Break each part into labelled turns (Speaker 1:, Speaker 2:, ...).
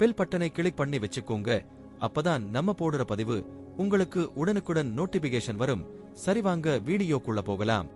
Speaker 1: Bell பட்டனை click பண்ணி வச்சுக்கோங்க. அப்பதான் நம்ம போடுற பதிவு உங்களுக்கு உடனுக்குடன் நோட்டிபிகேஷன் வரும். சரிவாங்க வீடியோக்குள்ள போகலாம்.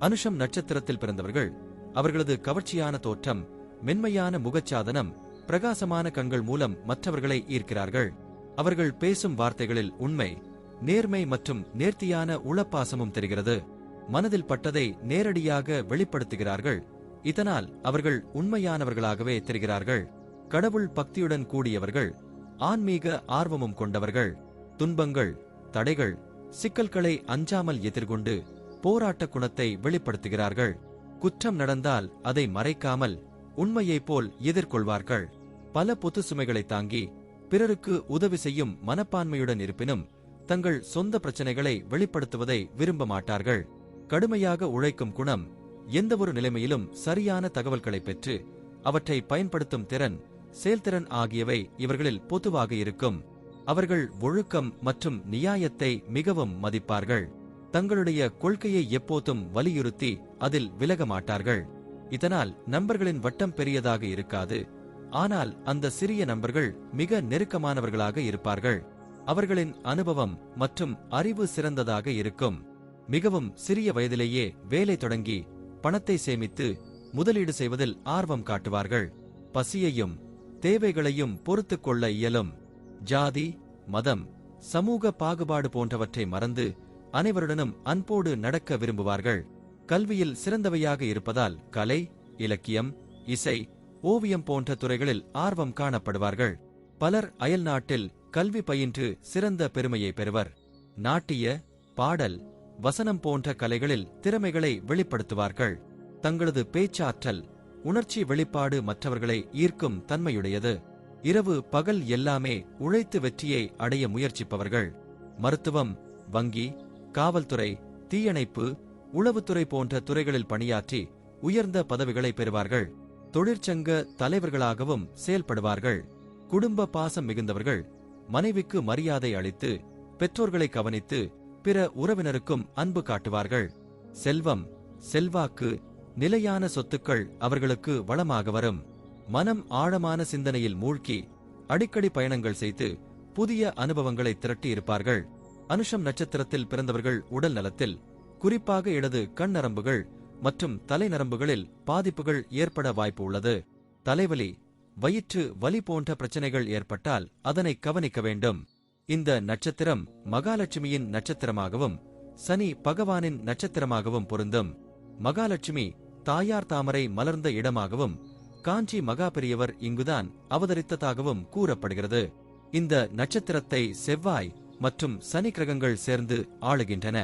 Speaker 1: அனுஷம் நட்சத்திரத்தில் பிறந்தவர்கள் அவர்களது கவர்ச்சியான தோற்றம் மென்மையான முகச்சாதனம் பிரகாசமான கண்கள் மூலம் மற்றவர்களை ஈர்க்கிறார்கள். அவர்கள் பேசும் வார்த்தைகளில் உண்மை நேர்மை மற்றும் நேர்த்தியான உளப்பாசமும் தெரிகிறது. மனதில் பட்டதை நேரடியாக வெளிப்படுத்துகிறார்கள். இதனால் அவர்கள் உண்மையானவர்களாகவே தெரிகிறார்கள். கடவுள் பக்தியுடன் கூடியவர்கள் ஆன்மீக ஆர்வமும் கொண்டவர்கள் துன்பங்கள் தடைகள் சிக்கல்களை அஞ்சாமல் எதிர்கொண்டு போராட்ட குணத்தை வெளிப்படுத்துகிறார்கள். குற்றம் நடந்தால் அதை மறைக்காமல் உண்மையைப் போல் எதிர்கொள்வார்கள். பல பொது சுமைகளை தாங்கி பிறருக்கு உதவி செய்யும் மனப்பான்மையுடன் இருப்பினும் தங்கள் சொந்த பிரச்சனைகளை வெளிப்படுத்துவதை விரும்ப மாட்டார்கள். கடுமையாக உழைக்கும் குணம் எந்தவொரு நிலைமையிலும் சரியான தகவல்களை பெற்று அவற்றை பயன்படுத்தும் திறன் செயல்திறன் ஆகியவை இவர்களில் பொதுவாக இருக்கும். அவர்கள் ஒழுக்கம் மற்றும் நியாயத்தை மிகவும் மதிப்பார்கள். தங்களுடைய கொள்கையை எப்போதும் வலியுறுத்தி அதில் விலக மாட்டார்கள் இதனால் நண்பர்களின் வட்டம் பெரியதாக இருக்காது. ஆனால் அந்த சிறிய நண்பர்கள் மிக நெருக்கமானவர்களாக இருப்பார்கள். அவர்களின் அனுபவம் மற்றும் அறிவு சிறந்ததாக இருக்கும். மிகவும் சிறிய வயதிலேயே வேலை தொடங்கி பணத்தை சேமித்து முதலீடு செய்வதில் ஆர்வம் காட்டுவார்கள். பசியையும் தேவைகளையும் பொறுத்துக் கொள்ள இயலும். ஜாதி மதம் சமூக பாகுபாடு போன்றவற்றை மறந்து அனைவருடனும் அன்போடு நடக்க விரும்புவார்கள். கல்வியில் சிறந்தவையாக இருப்பதால் கலை இலக்கியம் இசை ஓவியம் போன்ற துறைகளில் ஆர்வம் காணப்படுவார்கள். பலர் அயல் நாட்டில் கல்வி பயின்று சிறந்த பெருமையை பெறுவர். நாட்டிய பாடல் வசனம் போன்ற கலைகளில் திறமைகளை வெளிப்படுத்துவார்கள். தங்களது பேச்சாற்றல் உணர்ச்சி வெளிப்பாடு மற்றவர்களை ஈர்க்கும் தன்மையுடையது. இரவு பகல் எல்லாமே உழைத்து வெற்றியை அடைய முயற்சிப்பவர்கள். மருத்துவம் வங்கி காவல்துறை தீயணைப்பு உளவுத்துறை போன்ற துறைகளில் பணியாற்றி உயர்ந்த பதவிகளை பெறுவார்கள். தொழிற்சங்க தலைவர்களாகவும் செயல்படுவார்கள். குடும்ப பாசம் மிகுந்தவர்கள் மனைவிக்கு மரியாதை அளித்து பெற்றோர்களை கவனித்து பிற உறவினருக்கும் அன்பு காட்டுவார்கள். செல்வம் செல்வாக்கு நிலையான சொத்துக்கள் அவர்களுக்கு வளமாக வரும். மனம் ஆழமான சிந்தனையில் மூழ்கி அடிக்கடி பயணங்கள் செய்து புதிய அனுபவங்களை திரட்டி இருப்பார்கள். அனுஷம் நட்சத்திரத்தில் பிறந்தவர்கள் உடல் நலத்தில் குறிப்பாக இடது கண் நரம்புகள் மற்றும் தலைநரம்புகளில் பாதிப்புகள் ஏற்பட வாய்ப்பு உள்ளது. தலைவலி வயிற்று வலி போன்ற பிரச்சனைகள் ஏற்பட்டால் அதனை கவனிக்க வேண்டும். இந்த நட்சத்திரம் மகாலட்சுமியின் நட்சத்திரமாகவும் சனி பகவானின் நட்சத்திரமாகவும் பொருந்தும். மகாலட்சுமி தாயார் தாமரை மலர்ந்த இடமாகவும் காஞ்சி மகா பெரியவர் இங்குதான் அவதரித்ததாகவும் கூறப்படுகிறது. இந்த நட்சத்திரத்தை செவ்வாய் மற்றும் சனி கிரகங்கள் சேர்ந்து ஆளுகின்றன.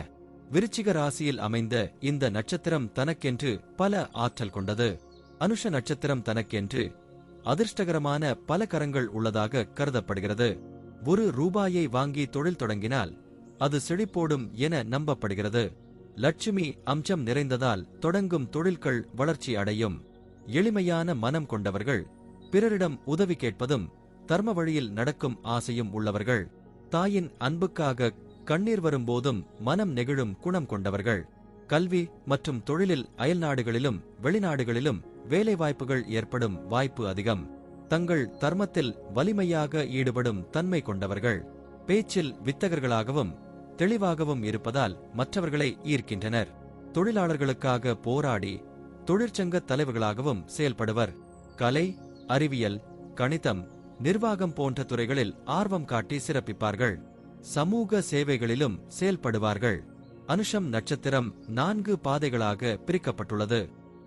Speaker 1: விருச்சிக ராசியில் அமைந்த இந்த நட்சத்திரம் தனக்கென்று பல ஆற்றல் கொண்டது. அனுஷ நட்சத்திரம் தனக்கென்று அதிர்ஷ்டகரமான பல கரங்கள் உள்ளதாக கருதப்படுகிறது. ஒரு ரூபாயை வாங்கி தொழில் தொடங்கினால் அது செழிப்போடும் என நம்பப்படுகிறது. லட்சுமி அம்சம் நிறைந்ததால் தொடங்கும் தொழில்கள் வளர்ச்சி அடையும். எளிமையான மனம் கொண்டவர்கள் பிறரிடம் உதவி கேட்பதும் தர்ம வழியில் நடக்கும் ஆசையும் உள்ளவர்கள். தாயின் அன்புக்காக கண்ணீர் வரும்போதும் மனம் நெகிழும் குணம் கொண்டவர்கள். கல்வி மற்றும் தொழிலில் அயல்நாடுகளிலும் வெளிநாடுகளிலும் வேலைவாய்ப்புகள் ஏற்படும் வாய்ப்பு அதிகம். தங்கள் தர்மத்தில் வலிமையாக ஈடுபடும் தன்மை கொண்டவர்கள். பேச்சில் வித்தகர்களாகவும் தெளிவாகவும் இருப்பதால் மற்றவர்களை ஈர்க்கின்றனர். தொழிலாளர்களுக்காக போராடி தொழிற்சங்க தலைவர்களாகவும் செயல்படுவர். கலை அறிவியல் கணிதம் நிர்வாகம் போன்ற துறைகளில் ஆர்வம் காட்டி சிறப்பிப்பார்கள். சமூக சேவைகளிலும் செயல்படுவார்கள். அனுஷம் நட்சத்திரம் நான்கு பாதைகளாக பிரிக்கப்பட்டுள்ளது.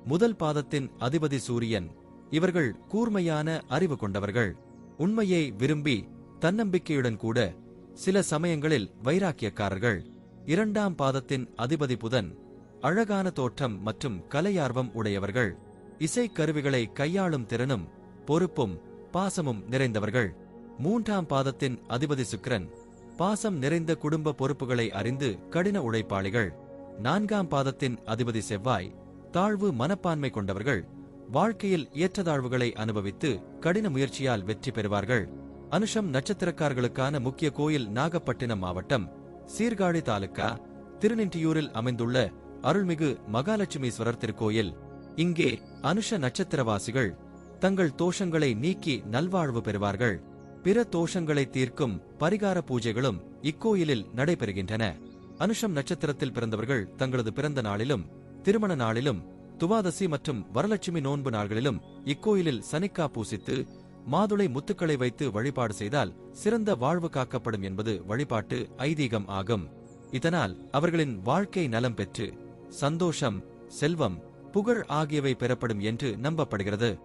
Speaker 1: முதல் பாதத்தின் அதிபதி சூரியன் இவர்கள் கூர்மையான அறிவு கொண்டவர்கள். உண்மையை விரும்பி தன்னம்பிக்கையுடன் கூட சில சமயங்களில் வைராக்கியக்காரர்கள். இரண்டாம் பாதத்தின் அதிபதி புதன் அழகான தோற்றம் மற்றும் கலையார்வம் உடையவர்கள். இசைக்கருவிகளை கையாளும் திறனும் பொறுப்பும் பாசமும் நிறைந்தவர்கள். மூன்றாம் பாதத்தின் அதிபதி சுக்கிரன் பாசம் நிறைந்த குடும்ப பொறுப்புகளை அறிந்து கடின உழைப்பாளிகள். நான்காம் பாதத்தின் அதிபதி செவ்வாய் தாழ்வு மனப்பான்மை கொண்டவர்கள். வாழ்க்கையில் ஏற்றதாழ்வுகளை அனுபவித்து கடின முயற்சியால் வெற்றி பெறுவார்கள். அனுஷம் நட்சத்திரக்காரர்களுக்கான முக்கிய கோயில் நாகப்பட்டினம் மாவட்டம் சீர்காழி தாலுக்கா திருநின்றியூரில் அமைந்துள்ள அருள்மிகு மகாலட்சுமீஸ்வரர் திருக்கோயில். இங்கே அனுஷ நட்சத்திரவாசிகள் தங்கள் தோஷங்களை நீக்கி நல்வாழ்வு பெறுவார்கள். பிற தோஷங்களை தீர்க்கும் பரிகார பூஜைகளும் இக்கோயிலில் நடைபெறுகின்றன. அனுஷம் நட்சத்திரத்தில் பிறந்தவர்கள் தங்களது பிறந்த நாளிலும் திருமண நாளிலும் துவாதசி மற்றும் வரலட்சுமி நோன்பு நாள்களிலும் இக்கோயிலில் சனிக்கா பூசித்து மாதுளை முத்துக்களை வைத்து வழிபாடு செய்தால் சிறந்த வாழ்வு காக்கப்படும் என்பது வழிபாட்டு ஐதீகம் ஆகும். இதனால் அவர்களின் வாழ்க்கை நலம் பெற்று சந்தோஷம் செல்வம் புகழ் ஆகியவை பெறப்படும் என்று நம்பப்படுகிறது.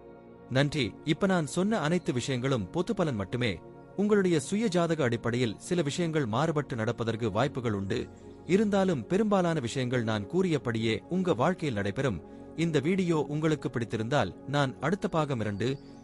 Speaker 1: நன்றி. இப்ப நான் சொன்ன அனைத்து விஷயங்களும் பொத்து பலன் மட்டுமே. உங்களுடைய சுய ஜாதக அடிப்படையில் சில விஷயங்கள் மாறுபட்டு நடப்பதற்கு வாய்ப்புகள் உண்டு. இருந்தாலும் பெரும்பாலான விஷயங்கள் நான் கூறியபடியே உங்க வாழ்க்கையில் நடைபெறும். இந்த வீடியோ உங்களுக்கு பிடித்திருந்தால் நான் அடுத்த பாகம் இரண்டு